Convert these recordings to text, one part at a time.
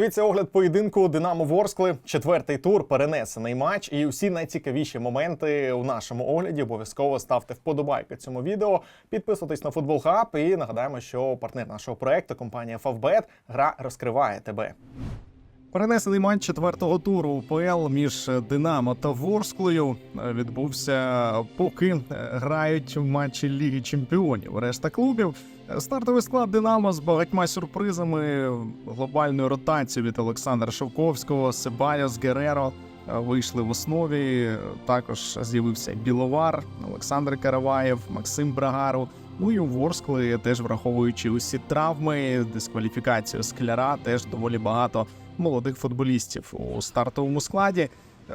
Дивіться огляд поєдинку Динамо Ворскли. Четвертий тур, перенесений матч. І усі найцікавіші моменти у нашому огляді обов'язково ставте вподобайки цьому відео. Підписуйтесь на Футбол Хаб і нагадаємо, що партнер нашого проекту компанія Favbet гра розкриває тебе. Перенесений матч четвертого туру УПЛ між Динамо та Ворсклою відбувся, поки грають в матчі Ліги Чемпіонів. Решта клубів. Стартовий склад Динамо з багатьма сюрпризами, глобальною ротацією від Олександра Шовковського, Себайос, Гереро е, вийшли в основі. Також з'явився Біловар, Олександр Караваєв, Максим Брагару. Ну і у Ворскли, теж враховуючи усі травми, дискваліфікацію скляра, теж доволі багато молодих футболістів у стартовому складі.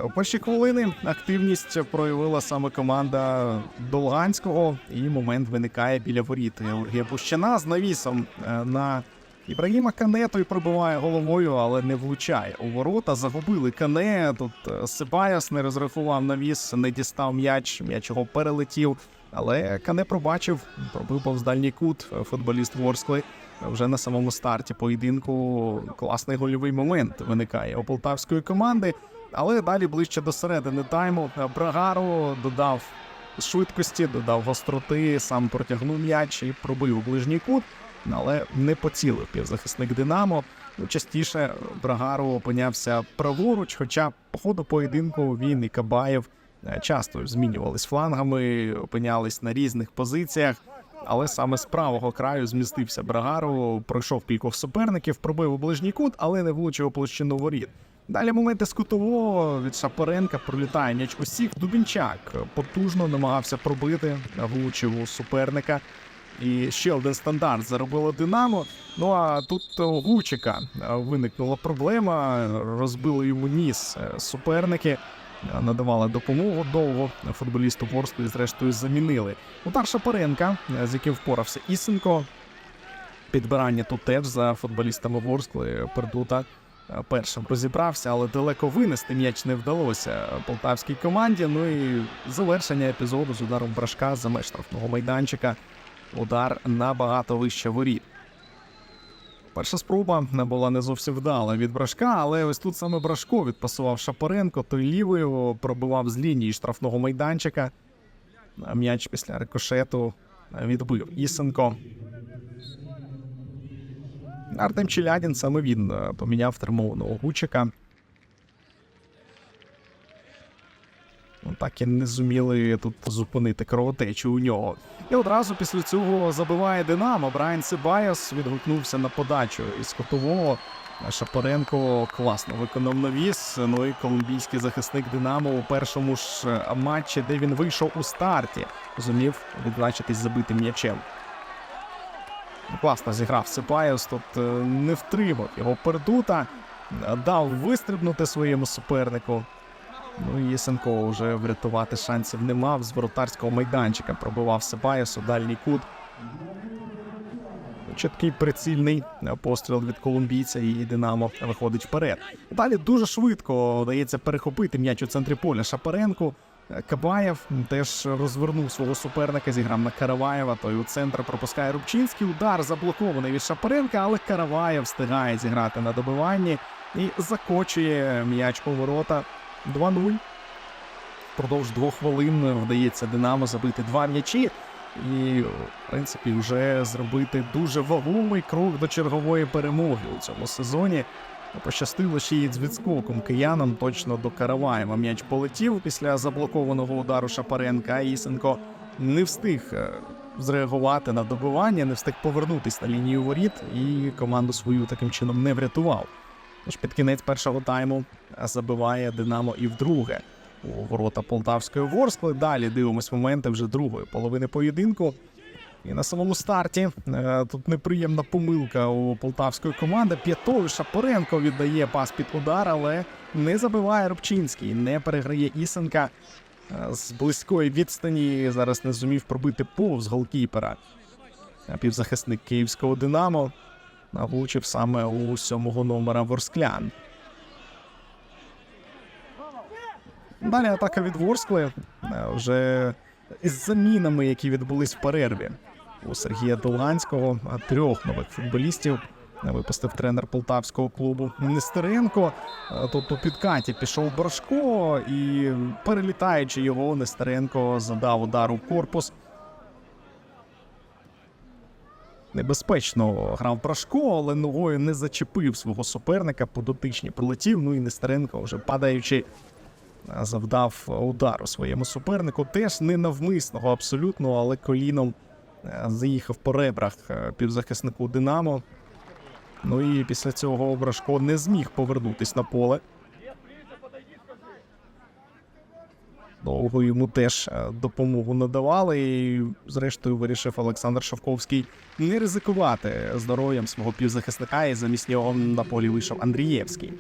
У перші хвилини активність проявила саме команда Долганського, і момент виникає біля воріт Георгія Пущина з навісом е, на Ібрагіма Кане той пробиває головою, але не влучає у ворота. Загубили Кане. Тут е, Сибаяс не розрахував навіс, не дістав м'яч, м'яч його перелетів. Але Кане пробачив, пробив повз дальній кут футболіст Ворскли. Вже на самому старті поєдинку класний гольовий момент виникає у полтавської команди. Але далі ближче до середини тайму Брагаро додав швидкості, додав гостроти, сам протягнув м'яч і пробив у ближній кут, але не поцілив півзахисник Динамо. Частіше Брагаро опинявся праворуч, хоча по ходу поєдинку він і Кабаєв часто змінювались флангами, опинялись на різних позиціях. Але саме з правого краю змістився Брагару, пройшов кількох суперників, пробив у ближній кут, але не влучив у площину воріт. Далі моменти з кутового від Шапоренка пролітає м'яч усіх. Дубінчак потужно намагався пробити, влучив у суперника. І ще один стандарт заробило Динамо. Ну а тут у Гучика виникнула проблема, розбили йому ніс е, суперники. Надавали допомогу довго футболісту Ворсклі, зрештою замінили. Удар Шапаренка, з яким впорався Ісенко. Підбирання тут теж за футболістами Ворскли Пердута е, першим розібрався, але далеко винести м'яч не вдалося полтавській команді. Ну і завершення епізоду з ударом брашка за меж штрафного майданчика. Удар набагато вище воріт. Перша спроба не була не зовсім вдала від брашка, але ось тут саме Брашко відпасував Шапоренко, той лівою пробивав з лінії штрафного майданчика. М'яч після рикошету відбив Ісенко. Артем Челядін саме він е, поміняв травмованого Гучика. Так і не зуміли тут зупинити кровотечу у нього. І одразу після цього забиває Динамо. Брайан Сибайос відгукнувся на подачу із котового. Шапоренко класно виконав навіс. Ну і колумбійський захисник Динамо у першому ж е, матчі, де він вийшов у старті, зумів відзначитись забитим м'ячем. Класно зіграв Сипаєс, тут е, не втримав його пердута, дав вистрибнути своєму супернику. Ну і Єсенко вже врятувати шансів не мав. З воротарського майданчика пробивав Сипаєс у дальній кут. Чіткий прицільний постріл від колумбійця і Динамо виходить вперед. Далі дуже швидко вдається перехопити м'яч у центрі поля Шапаренку. Е, Кабаєв теж розвернув свого суперника, зіграв на Караваєва. Той у центр пропускає Рубчинський. Удар заблокований від Шапаренка, але Караваєв встигає зіграти на добиванні і закочує м'яч у ворота 2-0. Впродовж двох хвилин вдається Динамо забити два м'ячі. І, в принципі, вже зробити дуже вагомий крок до чергової перемоги у цьому сезоні. Пощастило ще й з відскоком киянам точно до Караваєва. М'яч полетів після заблокованого удару Шапаренка. А Ісенко не встиг е, зреагувати на добивання, не встиг повернутись на лінію воріт і команду свою таким чином не врятував. Тож під кінець першого тайму забиває Динамо і вдруге у ворота Полтавської Ворскли. Далі дивимось моменти вже другої половини поєдинку. І на самому старті е, тут неприємна помилка у полтавської команди. П'ятою Шапоренко віддає пас під удар, але не забиває Рубчинський, не переграє Ісенка Е, з близької відстані. Зараз не зумів пробити повз голкіпера. Півзахисник київського Динамо влучив саме у сьомого номера Ворсклян. Далі атака від Ворскли е, вже із замінами, які відбулись в перерві. У Сергія Долганського трьох нових футболістів Випустив тренер полтавського клубу Нестеренко. Е, Тут у підкаті пішов Брашко, і перелітаючи його, Нестеренко задав удар у корпус. Небезпечно грав Брашко, але ногою не зачепив свого суперника, по дотичні прилетів. Ну і Нестеренко, вже падаючи, е, завдав удару своєму супернику. Теж не навмисного абсолютно, але коліном е, заїхав по ребрах е, півзахиснику Динамо. Ну і після цього Брашко не зміг повернутись на поле. Довго йому теж е, допомогу надавали, і зрештою вирішив Олександр Шовковський не ризикувати здоров'ям свого півзахисника, і замість нього на полі вийшов Андрієвський.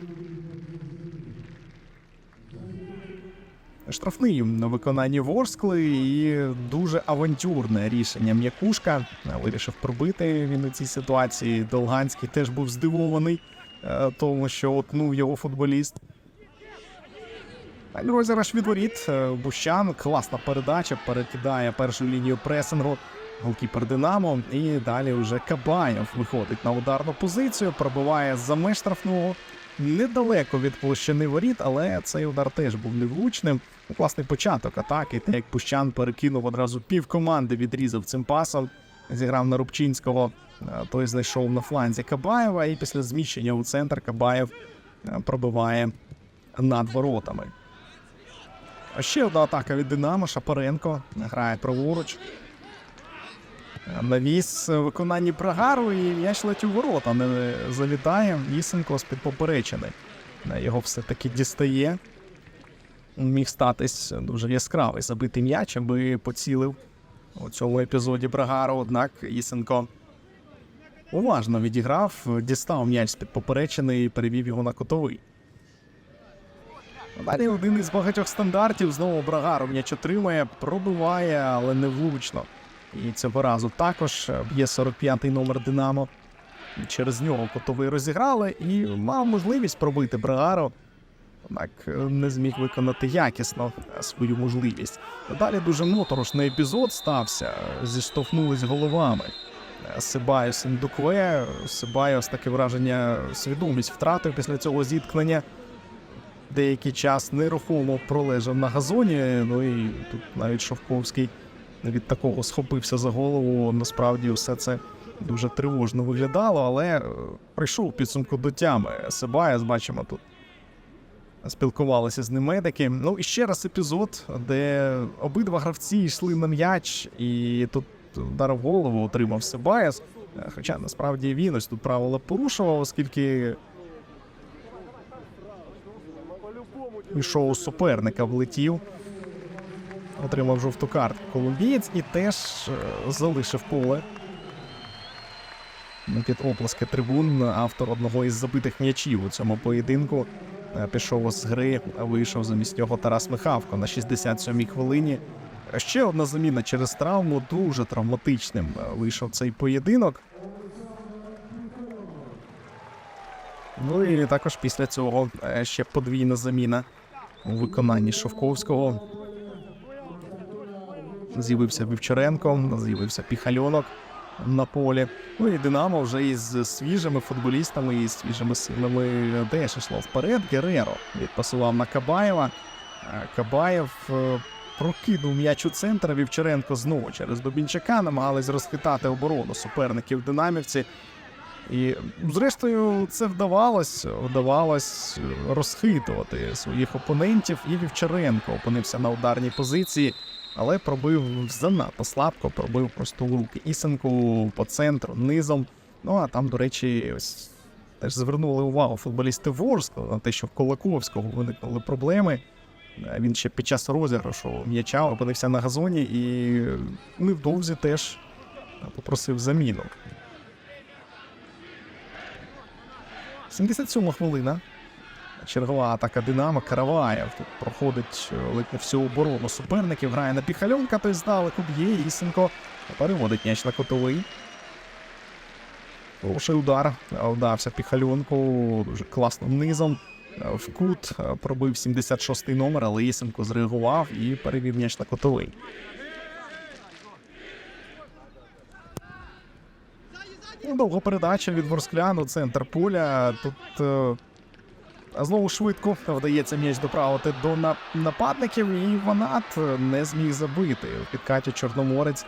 Штрафний на виконанні Ворскли і дуже авантюрне рішення м'якушка. Вирішив пробити він у цій ситуації. Долганський теж був здивований, е, тому що отнув його футболіст. Розіграш від воріт. Е, Бущан, класна передача, перекидає першу лінію пресингу. Голкіпер Динамо. І далі вже Кабаєв виходить на ударну позицію, пробиває за меж штрафного. Недалеко від площини воріт, але цей удар теж був невлучним. Класний початок атаки. Те, як Бущан перекинув одразу пів команди, відрізав цим пасом. Зіграв на Рубчинського. Е, Той знайшов на фланзі Кабаєва, і після зміщення у центр Кабаєв е, пробиває над воротами. А Ще одна атака від Динамо. Шапаренко грає праворуч. Навіс виконанні Прагару і м'яч у ворота не залітає. Ісенко з-під поперечини. Його все-таки дістає. Міг статись дуже яскравий забитий м'яч, аби поцілив у цьому епізоді Брагару. Однак Ісенко уважно відіграв, дістав м'яч з-під поперечини і перевів його на котовий. Далі один із багатьох стандартів. Знову Брагару м'яч отримає, пробиває, але не влучно. І цього разу також б'є 45-й номер Динамо. Через нього котовий розіграли і мав можливість пробити Брагару. Однак не зміг виконати якісно свою можливість. Далі дуже моторошний епізод стався. Зіштовхнулись головами. Сибайос і Сибайос таке враження свідомість втратив після цього зіткнення деякий час нерухомо пролежав на газоні. Ну і тут навіть Шовковський від такого схопився за голову. Насправді все це дуже тривожно виглядало, але е, прийшов підсумку до тями. Себаяс, бачимо тут. Спілкувалися з ним медики. Ну і ще раз епізод, де обидва гравці йшли на м'яч, і тут удар в голову отримав Себаяс. Е, Хоча насправді він ось тут правила порушував, оскільки Пішов у суперника, влетів. Отримав жовту картку колумбієць і теж е, залишив поле. Ну, Під оплески трибун автор одного із забитих м'ячів у цьому поєдинку е, пішов з гри, а вийшов замість нього Тарас Михавко на 67-й хвилині. Ще одна заміна через травму, дуже травматичним е, вийшов цей поєдинок. Ну і також після цього ще подвійна заміна у виконанні Шовковського. З'явився Вівчаренко, з'явився Піхальонок на полі. Ну і Динамо вже із свіжими футболістами і свіжими силами теж йшло вперед. Гереро відпасував на Кабаєва. Е, Кабаєв е, прокинув м'яч у центр. Вівчаренко знову через Дубінчака намагались розхитати оборону суперників динамівці. І зрештою це вдавалось, вдавалось розхитувати своїх опонентів. І Вівчаренко опинився на ударній позиції, але пробив занадто слабко, пробив просто у руки Ісенку по центру, низом. Ну а там, до речі, ось теж звернули увагу футболісти Ворскла на те, що в Кулаковського виникнули проблеми. Він ще під час розіграшу м'яча опинився на газоні і невдовзі теж попросив заміну. 77 хвилина. Чергова атака Динамо. Караваєв тут проходить е, ледь всю оборону суперників. Грає на піхальонка, той здалеку б'є. Ісенко переводить м'яч на котовий. Хороший удар. Вдався піхальонку. Дуже класно низом. Е, В кут е, пробив 76-й номер, але Ісенко зреагував і перевів м'яч на котовий. Довга передача від Ворскляну, центр поля. Тут е, знову швидко вдається м'яч доправити до на нападників, і Ванат не зміг забити. У підкаті Чорноморець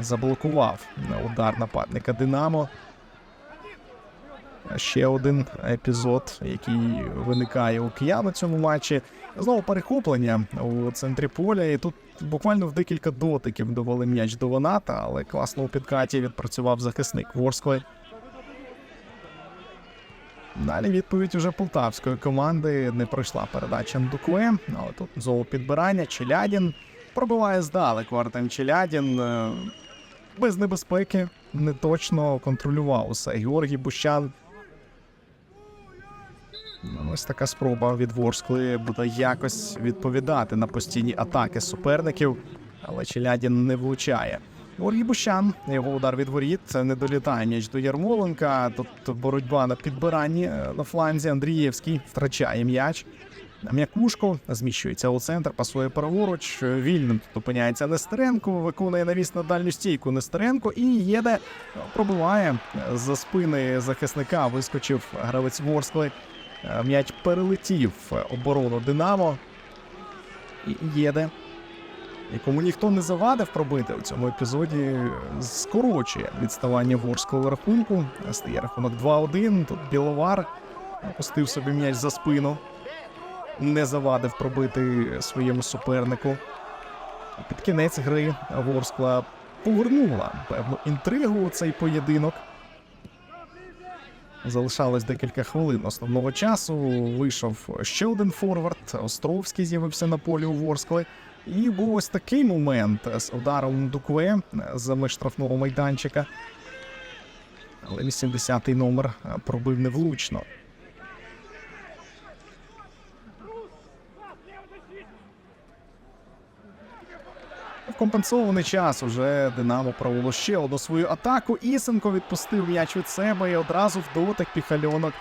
заблокував удар нападника Динамо. Ще один епізод, який виникає у киян у цьому матчі. Знову перехоплення у центрі поля, і тут буквально в декілька дотиків довели м'яч до Ваната, але класно у підкаті відпрацював захисник Ворскли. Далі відповідь уже полтавської команди не пройшла передача Ндукве, але тут знову підбирання. Челядін пробиває здалеку Артем Челядін. е, Без небезпеки не точно контролював усе. Георгій Бущан. Ось така спроба від Ворскли буде якось відповідати на постійні атаки суперників, але Челядін не влучає. Георгій Бущан, його удар від воріт, не долітає м'яч до Ярмоленка. Тут боротьба на підбиранні е, на фланзі. Андрієвський втрачає м'яч. М'якушко зміщується у центр, пасує праворуч. Вільним тут опиняється Нестеренко, виконує навіс на дальню стійку Нестеренко і єде пробиває за спини захисника. Вискочив гравець Ворскли. Е, М'яч перелетів оборону Динамо. І єде, якому ніхто не завадив пробити у цьому епізоді, скорочує відставання Ворского рахунку. Стає рахунок 2-1. Тут Біловар опустив собі м'яч за спину, не завадив пробити своєму супернику. Під кінець гри Ворскла повернула певну інтригу у цей поєдинок. Залишалось декілька хвилин основного часу. Вийшов ще один форвард. Островський з'явився на полі у Ворскли. І був ось такий момент з ударом Дукве за меж штрафного майданчика. Але 80-й номер пробив невлучно. Компенсований час уже Динамо провело ще одну свою атаку. Ісенко відпустив м'яч від себе і одразу в дотик піхальонок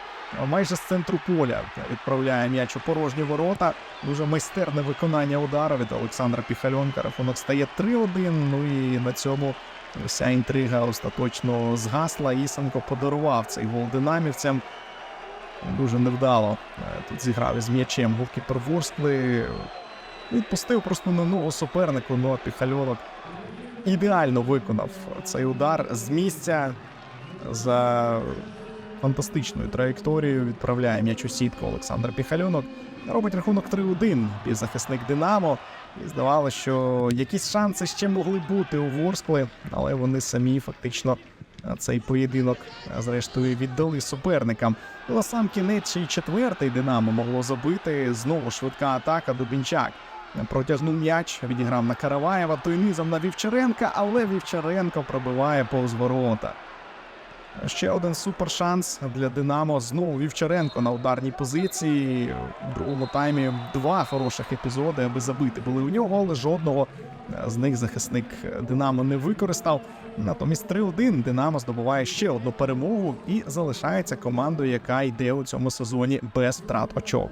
майже з центру поля відправляє м'яч у порожні ворота. Дуже майстерне виконання удару від Олександра Піхальонка. Рахунок стає 3-1. Ну і на цьому вся інтрига остаточно згасла. Ісенко подарував цей гол динамівцям. Дуже невдало е, тут зіграв із м'ячем голкіпер Ворскли. Відпустив просто на ногу супернику, ну а Піхальонок ідеально виконав цей удар з місця за фантастичною траєкторією. Відправляє м'яч у сітку Олександр Піхальонок. Робить рахунок 3-1 півзахисник Динамо. І здавалося, що якісь шанси ще могли бути у Ворскли, але вони самі фактично цей поєдинок зрештою віддали суперникам. Ну, сам кінець ще й четвертий Динамо могло забити. Знову швидка атака Дубінчак. Протягнув м'яч, відіграв на Караваєва, той низом на Вівчаренка, але Вівчаренко пробиває повз ворота. Ще один супершанс для Динамо. Знову Вівчаренко на ударній позиції. В другому таймі два хороших епізоди, аби забити були у нього, але жодного з них захисник Динамо не використав. Натомість 3-1 Динамо здобуває ще одну перемогу і залишається командою, яка йде у цьому сезоні без втрат очок.